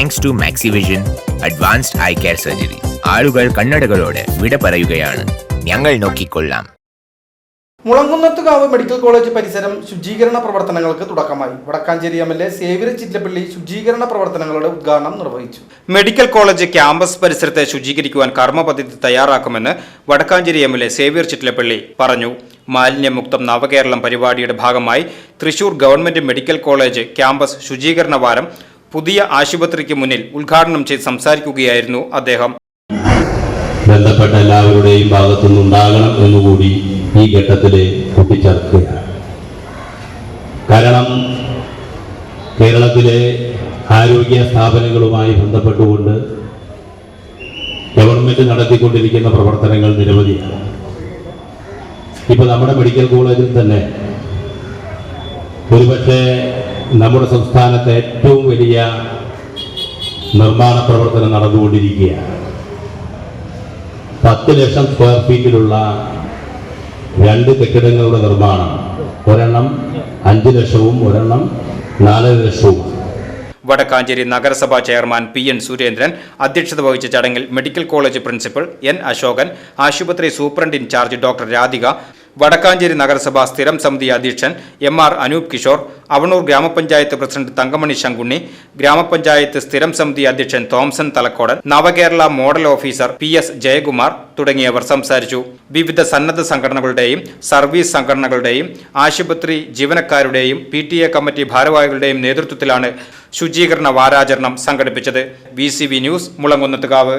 Thanks to Maxivision advanced eye care surgery ആളുകൾ കണ്ണടകളോട് വിട പറയുകയാണ്. ഞങ്ങൾ നോക്കിക്കൊള്ളാം. മുളങ്കുന്നത്തുകാവ് മെഡിക്കൽ കോളേജ് പരിസരം ശുചീകരണ പ്രവർത്തനങ്ങൾക്ക് തുടക്കമായി. Vadakkanchery M L A Xavier Chittilappally ശുചീകരണ പ്രവർത്തനങ്ങളുടെ ഉദ്ഘാടനം നിർവഹിച്ചു. മെഡിക്കൽ കോളേജ് ക്യാമ്പസ് പരിസരത്തെ ശുചീകരിക്കുവാൻ കർമ്മ പദ്ധതി തയ്യാറാക്കുമെന്ന് Vadakkanchery M L A Xavier Chittilappally പറഞ്ഞു. മാലിന്യമുക്തം നവകേരളം പരിപാടിയുടെ ഭാഗമായി Thrissur government medical college campus ശുചീകരണ വാരം പുതിയ ആശുപത്രിക്ക് മുന്നിൽ ഉദ്ഘാടനം ചെയ്ത് സംസാരിക്കുകയായിരുന്നു അദ്ദേഹം. ബന്ധപ്പെട്ട എല്ലാവരുടെയും ഭാഗത്തുനിന്നുണ്ടാകണം എന്നുകൂടി ഈ ഘട്ടത്തിൽ കൂട്ടിച്ചേർക്കുകയാണ്. കാരണം കേരളത്തിലെ ആരോഗ്യ സ്ഥാപനങ്ങളുമായി ബന്ധപ്പെട്ടുകൊണ്ട് ഗവൺമെന്റ് നടത്തിക്കൊണ്ടിരിക്കുന്ന പ്രവർത്തനങ്ങൾ നിരവധിയാണ്. ഇപ്പൊ നമ്മുടെ മെഡിക്കൽ കോളേജിൽ തന്നെ ഒരുപക്ഷെ നമ്മുടെ സംസ്ഥാനത്തെ ഏറ്റവും വലിയ നിർമ്മാണ പ്രവർത്തനം നടന്നുകൊണ്ടിരിക്കുകയാണ്. പത്ത് ലക്ഷം സ്ക്വയർ ഫീറ്റിലുള്ള രണ്ട് കെട്ടിടങ്ങളുടെ നിർമ്മാണം. ഒരെണ്ണം അഞ്ച് ലക്ഷവും ഒരെണ്ണം നാലര ലക്ഷവും വടക്കാഞ്ചേരി നഗരസഭാ ചെയർമാൻ പി എൻ സുരേന്ദ്രൻ അധ്യക്ഷത വഹിച്ച ചടങ്ങിൽ medical college principal N Ashokan ആശുപത്രി superintendent in charge doctor Radhika Wadakkanchery നഗരസഭാ സ്ഥിരം സമിതി അധ്യക്ഷൻ എം ആർ അനൂപ് കിഷോർ അവണൂർ ഗ്രാമപഞ്ചായത്ത് പ്രസിഡന്റ് തങ്കമണി ശങ്കുണ്ണി ഗ്രാമപഞ്ചായത്ത് സ്ഥിരം സമിതി അധ്യക്ഷൻ Thomson Thalakkodan Navakerala model officer P S Jayakumar തുടങ്ങിയവർ സംസാരിച്ചു. വിവിധ സന്നദ്ധ സംഘടനകളുടെയും സർവീസ് സംഘടനകളുടെയും ആശുപത്രി ജീവനക്കാരുടെയും പി ടി എ കമ്മിറ്റി ഭാരവാഹികളുടെയും നേതൃത്വത്തിലാണ് ശുചീകരണ വാരാചരണം സംഘടിപ്പിച്ചത്. V news Mulankunnathukavu.